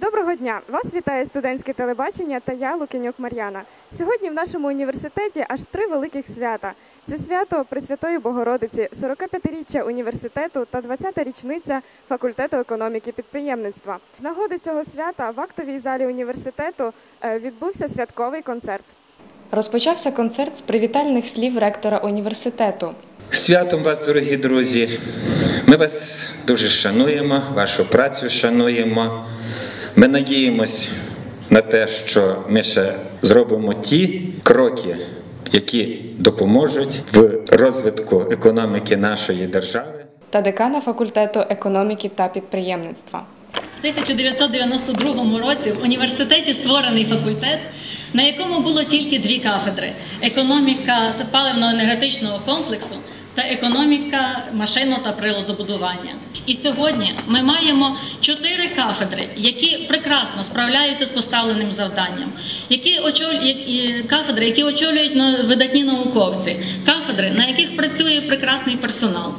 Доброго дня! Вас вітає студентське телебачення та я, Лукінюк Мар'яна. Сьогодні в нашому університеті аж три великих свята: це свято Пресвятої Богородиці, 45-річчя університету та 20-та річниця факультету економіки підприємництва. В нагоди цього свята в актовій залі університету е, відбувся святковий концерт. Розпочався концерт з привітальних слів ректора університету. Святом вас, дорогі друзі. Ми вас дуже шануємо, вашу працю шануємо. Ми надіємось на те, що ми ще зробимо ті кроки, які допоможуть в розвитку економіки нашої держави. та декана факультету економіки та підприємництва. В 1992 році в університеті створений факультет, на якому було тільки дві кафедри: економіка та паливно-енергетичного комплексу та економіка машинного та приладобудування. І сьогодні ми маємо чотири кафедри, які прекрасно справляються з поставленим завданням, які очоль... кафедри, які очолюють видатні науковці, кафедри, на яких працює прекрасний персонал.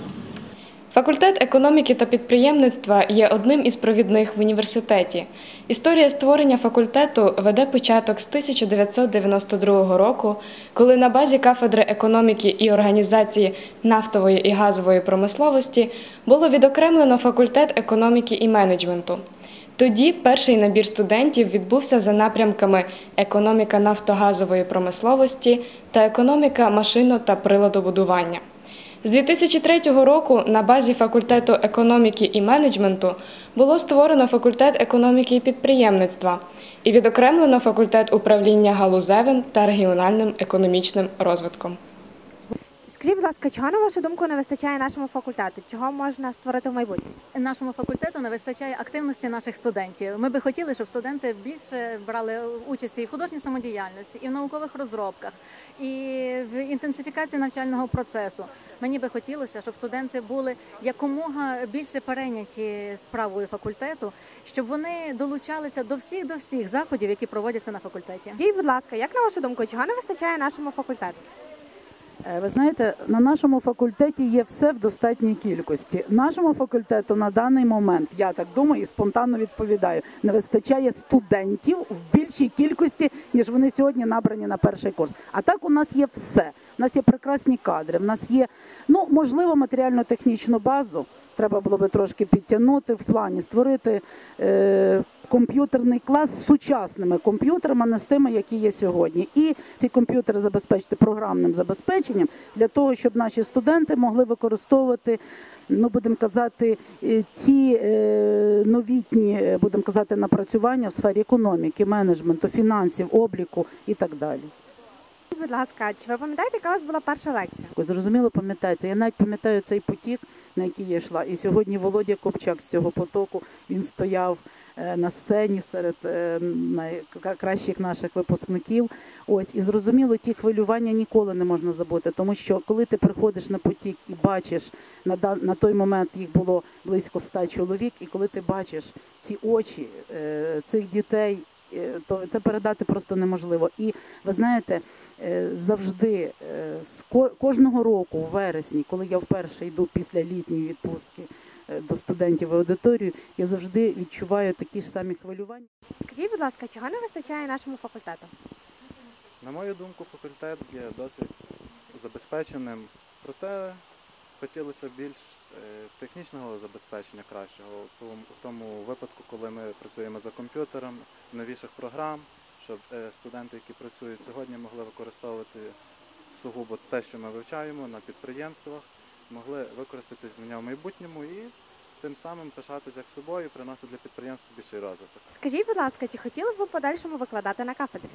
Факультет економіки та підприємництва є одним із провідних в університеті. Історія створення факультету веде початок з 1992 року, коли на базі кафедри економіки і організації нафтової і газової промисловості було відокремлено факультет економіки і менеджменту. Тоді перший набір студентів відбувся за напрямками економіка нафтогазової промисловості та економіка машинно та приладобудування. З 2003 року на базі факультету економіки і менеджменту було створено факультет економіки і підприємництва і відокремлено факультет управління галузевим та регіональним економічним розвитком. Скажіть, будь ласка, чого на вашу думку не вистачає нашому факультету? Чого можна створити в майбутньому? Нашому факультету не вистачає активності наших студентів. Ми би хотіли, щоб студенти більше брали участь і в художній самодіяльності, і в наукових розробках, і в інтенсифікації навчального процесу. Мені би хотілося, щоб студенти були якомога більше перейняті справою факультету, щоб вони долучалися до всіх до всіх заходів, які проводяться на факультеті. Скажіть, будь ласка, як на вашу думку, чого не вистачає нашому факультету? Е, Ви знаєте, на нашому факультеті є все в достатній кількості. Нашому факультету на даний момент, я так думаю і спонтанно відповідаю, не вистачає студентів в більшій кількості, ніж вони сьогодні набрані на перший курс. А так у нас є все. У нас є прекрасні кадри, в нас є, ну можливо, матеріально-технічну базу. Треба було би трошки підтягнути в плані створити е, комп'ютерний клас з сучасними комп'ютерами, не з тими, які є сьогодні. І ці комп'ютери забезпечити програмним забезпеченням для того, щоб наші студенти могли використовувати. Ну, будемо казати, е, ці е, новітні, е, будемо казати, напрацювання в сфері економіки, менеджменту, фінансів, обліку і так далі. Будь ласка, чи ви пам'ятаєте, яка у вас була перша лекція? Зрозуміло, пам'ятається. Я навіть пам'ятаю цей потік, на який я йшла. І сьогодні Володя Копчак з цього потоку він стояв е, на сцені серед е, найкращих наших випускників. Ось і зрозуміло, ті хвилювання ніколи не можна забути, тому що коли ти приходиш на потік і бачиш на на той момент їх було близько ста чоловік, і коли ти бачиш ці очі е, цих дітей, то це передати просто неможливо. І ви знаєте, е, завжди е, з ко- кожного року, у вересні, коли я вперше йду після літньої відпустки е, до студентів в аудиторію, я завжди відчуваю такі ж самі хвилювання. Скажіть, будь ласка, чого не вистачає нашому факультету? На мою думку, факультет є досить забезпеченим, проте хотілося більш е, технічного забезпечення кращого в тому, випадку, коли ми працюємо за комп'ютером, новіших програм, щоб е, студенти, які працюють сьогодні, могли використовувати сугубо те, що ми вивчаємо на підприємствах, могли використати знання в майбутньому і тим самим пишатися як собою, приносити для підприємства більший розвиток. Скажіть, будь ласка, чи хотіли б ви подальшому викладати на кафедрі?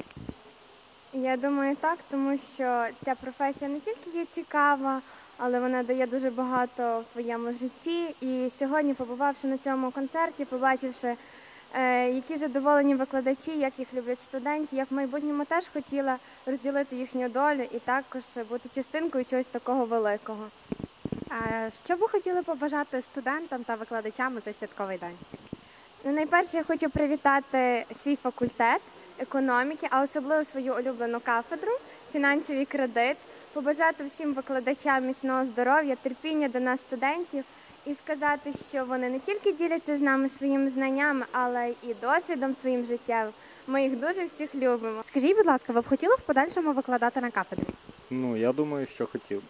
Я думаю, так, тому що ця професія не тільки є цікава, але вона дає дуже багато в твоєму житті. І сьогодні, побувавши на цьому концерті, побачивши, е, які задоволені викладачі, як їх люблять студенти, я в майбутньому теж хотіла розділити їхню долю і також бути частинкою чогось такого великого. А що ви хотіли побажати студентам та викладачам у цей святковий день? Ну, найперше, я хочу привітати свій факультет економіки, а особливо свою улюблену кафедру фінансів і кредит, побажати всім викладачам міцного здоров'я, терпіння до нас, студентів і сказати, що вони не тільки діляться з нами своїми знаннями, але і досвідом своїм життєвим. Ми їх дуже всіх любимо. Скажіть, будь ласка, ви б хотіли в подальшому викладати на кафедрі? Ну, я думаю, що хотів.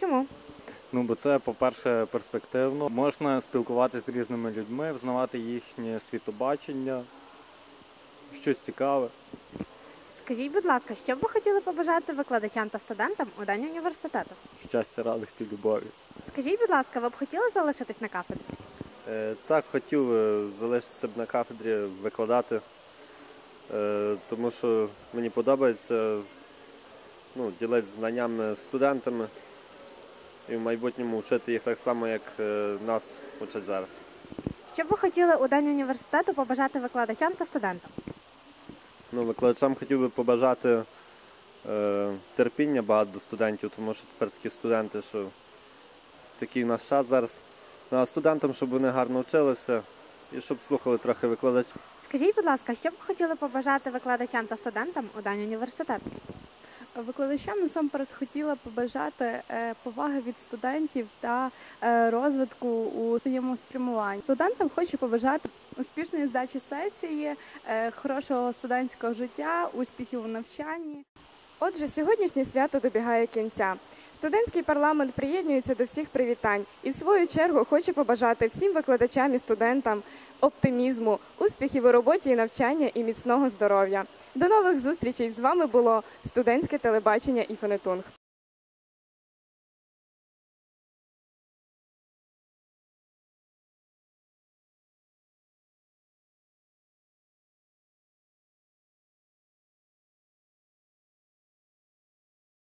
Чому? Ну, бо це, по-перше, перспективно. Можна спілкуватися з різними людьми, взнавати їхнє світобачення, щось цікаве. Скажіть, будь ласка, що б ви хотіли побажати викладачам та студентам у день університету? Щастя, радості, любові. Скажіть, будь ласка, ви б хотіли залишитись на кафедрі? Е, Так, хотів е, залишитися б на кафедрі, викладати, е, тому що мені подобається ну, ділитися знаннями з студентами і в майбутньому вчити їх так само, як е, нас вчать зараз. Що б ви хотіли у день університету побажати викладачам та студентам? Ну, викладачам хотів би побажати е, терпіння багато до студентів, тому що тепер такі студенти, що такий наш час зараз. Ну, а студентам, щоб вони гарно вчилися і щоб слухали трохи викладачів. Скажіть, будь ласка, що б хотіли побажати викладачам та студентам у даній університету? Викладачам насамперед хотіла побажати е, поваги від студентів та е, розвитку у своєму спрямуванні. Студентам хочу побажати успішної здачі сесії, е, хорошого студентського життя, успіхів у навчанні. Отже, сьогоднішнє свято добігає кінця. Студентський парламент приєднується до всіх привітань і, в свою чергу, хоче побажати всім викладачам і студентам оптимізму, успіхів у роботі і навчання і міцного здоров'я. До нових зустрічей з вами було студентське телебачення і фонетунг.